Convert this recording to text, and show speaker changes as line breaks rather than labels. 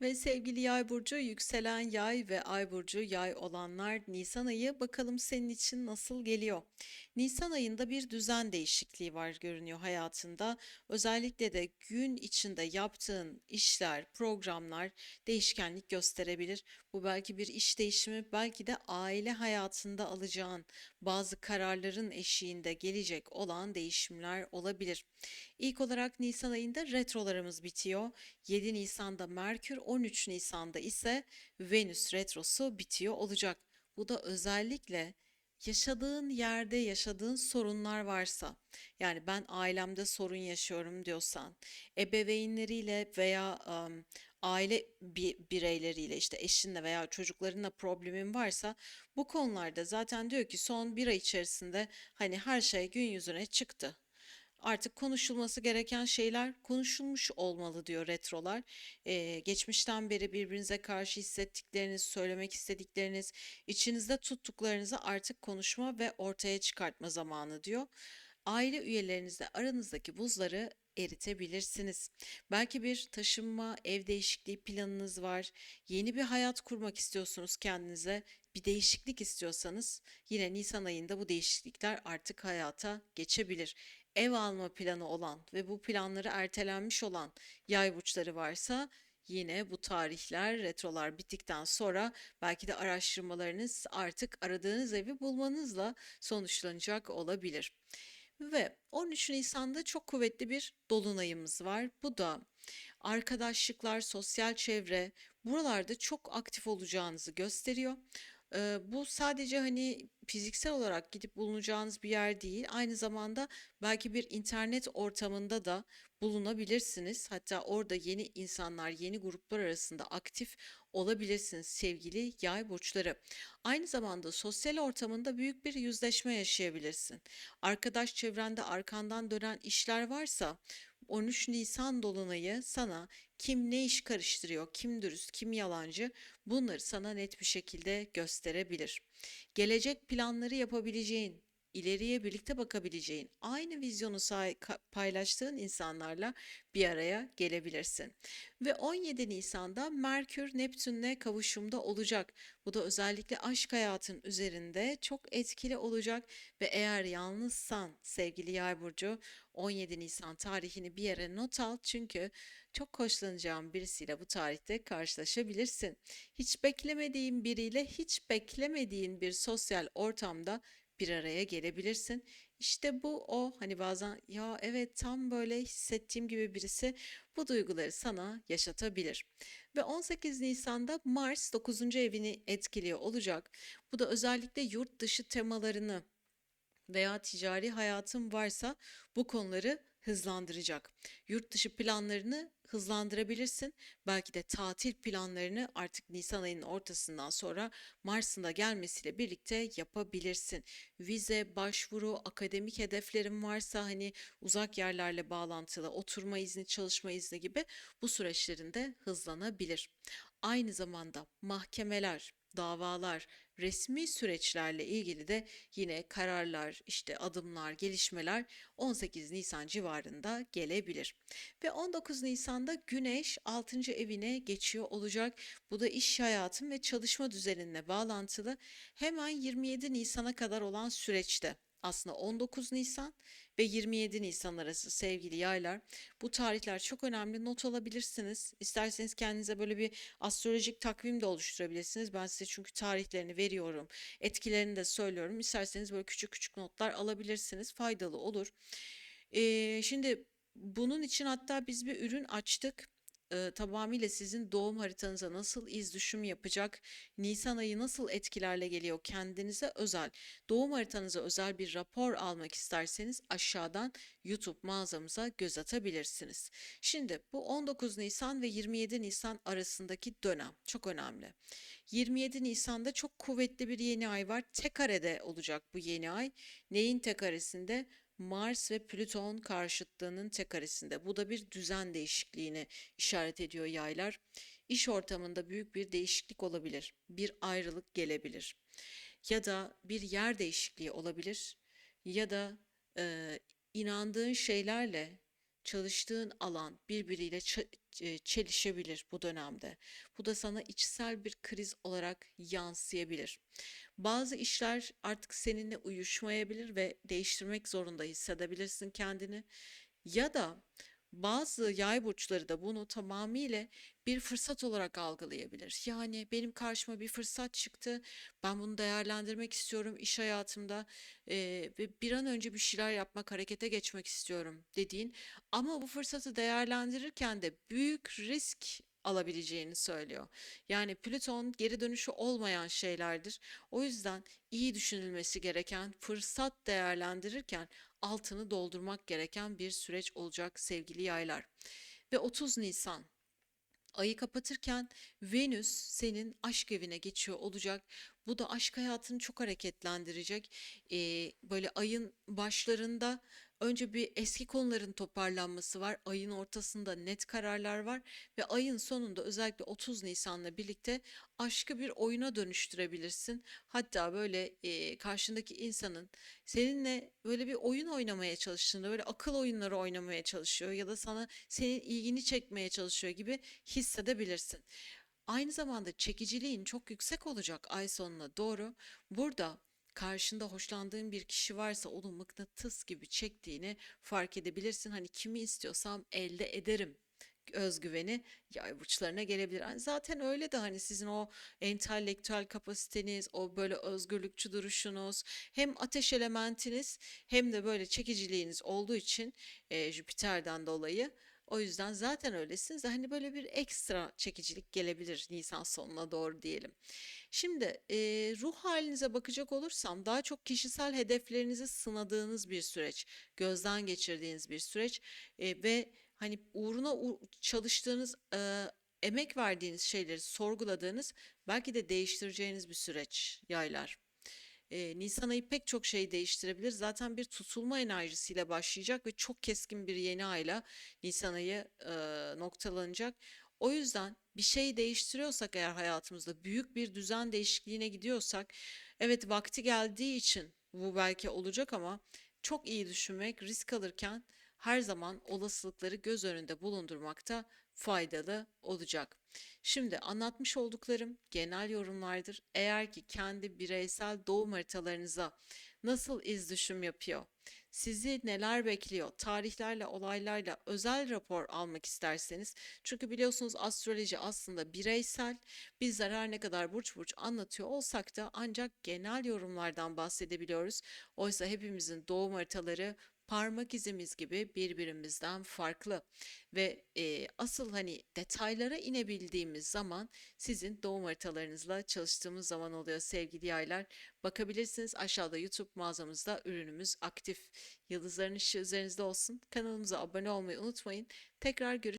Ve sevgili Yay burcu, yükselen Yay ve Ay burcu Yay olanlar Nisan ayı bakalım senin için nasıl geliyor? Nisan ayında bir düzen değişikliği var görünüyor hayatında. Özellikle de gün içinde yaptığın işler, programlar değişkenlik gösterebilir. Bu belki bir iş değişimi, belki de aile hayatında alacağın bazı kararların eşiğinde gelecek olan değişimler olabilir. İlk olarak Nisan ayında retrolarımız bitiyor. 7 Nisan'da Merkür, 13 Nisan'da ise Venüs retrosu bitiyor olacak. Bu da özellikle yaşadığın yerde yaşadığın sorunlar varsa, yani ben ailemde sorun yaşıyorum diyorsan, ebeveynleriyle veya em, aile bi- bireyleriyle işte eşinle veya çocuklarınla problemin varsa bu konularda zaten diyor ki son bir ay içerisinde hani her şey gün yüzüne çıktı. Artık konuşulması gereken şeyler konuşulmuş olmalı diyor retrolar. Ee, geçmişten beri birbirinize karşı hissettikleriniz, söylemek istedikleriniz, içinizde tuttuklarınızı artık konuşma ve ortaya çıkartma zamanı diyor. Aile üyelerinizle aranızdaki buzları eritebilirsiniz. Belki bir taşınma, ev değişikliği planınız var. Yeni bir hayat kurmak istiyorsunuz kendinize. Bir değişiklik istiyorsanız yine Nisan ayında bu değişiklikler artık hayata geçebilir ev alma planı olan ve bu planları ertelenmiş olan yay burçları varsa yine bu tarihler, retrolar bittikten sonra belki de araştırmalarınız artık aradığınız evi bulmanızla sonuçlanacak olabilir. Ve 13 Nisan'da çok kuvvetli bir dolunayımız var. Bu da arkadaşlıklar, sosyal çevre buralarda çok aktif olacağınızı gösteriyor. Ee, bu sadece hani fiziksel olarak gidip bulunacağınız bir yer değil, aynı zamanda belki bir internet ortamında da bulunabilirsiniz. Hatta orada yeni insanlar, yeni gruplar arasında aktif olabilirsiniz sevgili yay burçları. Aynı zamanda sosyal ortamında büyük bir yüzleşme yaşayabilirsin. Arkadaş çevrende arkandan dönen işler varsa 13 Nisan dolunayı sana kim ne iş karıştırıyor, kim dürüst, kim yalancı bunları sana net bir şekilde gösterebilir. Gelecek planları yapabileceğin, ileriye birlikte bakabileceğin, aynı vizyonu paylaştığın insanlarla bir araya gelebilirsin. Ve 17 Nisan'da Merkür Neptün'le kavuşumda olacak. Bu da özellikle aşk hayatın üzerinde çok etkili olacak ve eğer yalnızsan sevgili Yay burcu 17 Nisan tarihini bir yere not al çünkü çok hoşlanacağın birisiyle bu tarihte karşılaşabilirsin. Hiç beklemediğin biriyle hiç beklemediğin bir sosyal ortamda bir araya gelebilirsin. İşte bu o hani bazen ya evet tam böyle hissettiğim gibi birisi bu duyguları sana yaşatabilir. Ve 18 Nisan'da Mars 9. evini etkiliyor olacak. Bu da özellikle yurt dışı temalarını veya ticari hayatın varsa bu konuları hızlandıracak. Yurt dışı planlarını hızlandırabilirsin. Belki de tatil planlarını artık Nisan ayının ortasından sonra Mars'ın da gelmesiyle birlikte yapabilirsin. Vize, başvuru, akademik hedeflerin varsa hani uzak yerlerle bağlantılı oturma izni, çalışma izni gibi bu süreçlerin de hızlanabilir. Aynı zamanda mahkemeler, davalar, resmi süreçlerle ilgili de yine kararlar, işte adımlar, gelişmeler 18 Nisan civarında gelebilir. Ve 19 Nisan'da Güneş 6. evine geçiyor olacak. Bu da iş hayatın ve çalışma düzeninle bağlantılı. Hemen 27 Nisan'a kadar olan süreçte aslında 19 Nisan ve 27 Nisan arası sevgili yaylar. Bu tarihler çok önemli. Not alabilirsiniz. İsterseniz kendinize böyle bir astrolojik takvim de oluşturabilirsiniz. Ben size çünkü tarihlerini veriyorum. Etkilerini de söylüyorum. İsterseniz böyle küçük küçük notlar alabilirsiniz. Faydalı olur. Ee, şimdi bunun için hatta biz bir ürün açtık. Ee, tamamıyla sizin doğum haritanıza nasıl iz düşüm yapacak, Nisan ayı nasıl etkilerle geliyor kendinize özel, doğum haritanıza özel bir rapor almak isterseniz aşağıdan YouTube mağazamıza göz atabilirsiniz. Şimdi bu 19 Nisan ve 27 Nisan arasındaki dönem çok önemli. 27 Nisan'da çok kuvvetli bir yeni ay var. Tek olacak bu yeni ay. Neyin tek? Mars ve Plüton karşıtlığının tek karesinde. Bu da bir düzen değişikliğini işaret ediyor yaylar. İş ortamında büyük bir değişiklik olabilir. Bir ayrılık gelebilir. Ya da bir yer değişikliği olabilir. Ya da e, inandığın şeylerle çalıştığın alan birbiriyle e, çelişebilir bu dönemde. Bu da sana içsel bir kriz olarak yansıyabilir. Bazı işler artık seninle uyuşmayabilir ve değiştirmek zorunda hissedebilirsin kendini. Ya da bazı yay burçları da bunu tamamıyla bir fırsat olarak algılayabilir. Yani benim karşıma bir fırsat çıktı. Ben bunu değerlendirmek istiyorum iş hayatımda ve bir an önce bir şeyler yapmak, harekete geçmek istiyorum dediğin ama bu fırsatı değerlendirirken de büyük risk alabileceğini söylüyor. Yani Plüton geri dönüşü olmayan şeylerdir. O yüzden iyi düşünülmesi gereken, fırsat değerlendirirken altını doldurmak gereken bir süreç olacak sevgili yaylar. Ve 30 Nisan Ayı kapatırken Venüs senin aşk evine geçiyor olacak. Bu da aşk hayatını çok hareketlendirecek. Ee, böyle ayın başlarında önce bir eski konuların toparlanması var. Ayın ortasında net kararlar var ve ayın sonunda özellikle 30 Nisan'la birlikte aşkı bir oyuna dönüştürebilirsin. Hatta böyle e, karşındaki insanın seninle böyle bir oyun oynamaya çalıştığında böyle akıl oyunları oynamaya çalışıyor ya da sana senin ilgini çekmeye çalışıyor gibi hissedebilirsin. Aynı zamanda çekiciliğin çok yüksek olacak ay sonuna doğru. Burada karşında hoşlandığın bir kişi varsa onu mıknatıs gibi çektiğini fark edebilirsin. Hani kimi istiyorsam elde ederim özgüveni yay burçlarına gelebilir. Hani zaten öyle de hani sizin o entelektüel kapasiteniz, o böyle özgürlükçü duruşunuz, hem ateş elementiniz hem de böyle çekiciliğiniz olduğu için e, Jüpiter'den dolayı o yüzden zaten öylesiniz. Hani böyle bir ekstra çekicilik gelebilir Nisan sonuna doğru diyelim. Şimdi e, ruh halinize bakacak olursam daha çok kişisel hedeflerinizi sınadığınız bir süreç, gözden geçirdiğiniz bir süreç e, ve hani uğruna u- çalıştığınız, e, emek verdiğiniz şeyleri sorguladığınız, belki de değiştireceğiniz bir süreç yaylar. E, Nisan ayı pek çok şey değiştirebilir. Zaten bir tutulma enerjisiyle başlayacak ve çok keskin bir yeni ayla Nisan ayı e, noktalanacak. O yüzden bir şey değiştiriyorsak eğer hayatımızda büyük bir düzen değişikliğine gidiyorsak, evet vakti geldiği için bu belki olacak ama çok iyi düşünmek, risk alırken her zaman olasılıkları göz önünde bulundurmakta faydalı olacak. Şimdi anlatmış olduklarım genel yorumlardır. Eğer ki kendi bireysel doğum haritalarınıza nasıl iz düşüm yapıyor, sizi neler bekliyor, tarihlerle, olaylarla özel rapor almak isterseniz, çünkü biliyorsunuz astroloji aslında bireysel, bizler her ne kadar burç burç anlatıyor olsak da ancak genel yorumlardan bahsedebiliyoruz. Oysa hepimizin doğum haritaları parmak izimiz gibi birbirimizden farklı ve e, asıl hani detaylara inebildiğimiz zaman sizin doğum haritalarınızla çalıştığımız zaman oluyor sevgili yaylar. Bakabilirsiniz aşağıda YouTube mağazamızda ürünümüz aktif. Yıldızların ışığı üzerinizde olsun. Kanalımıza abone olmayı unutmayın. Tekrar görüşürüz.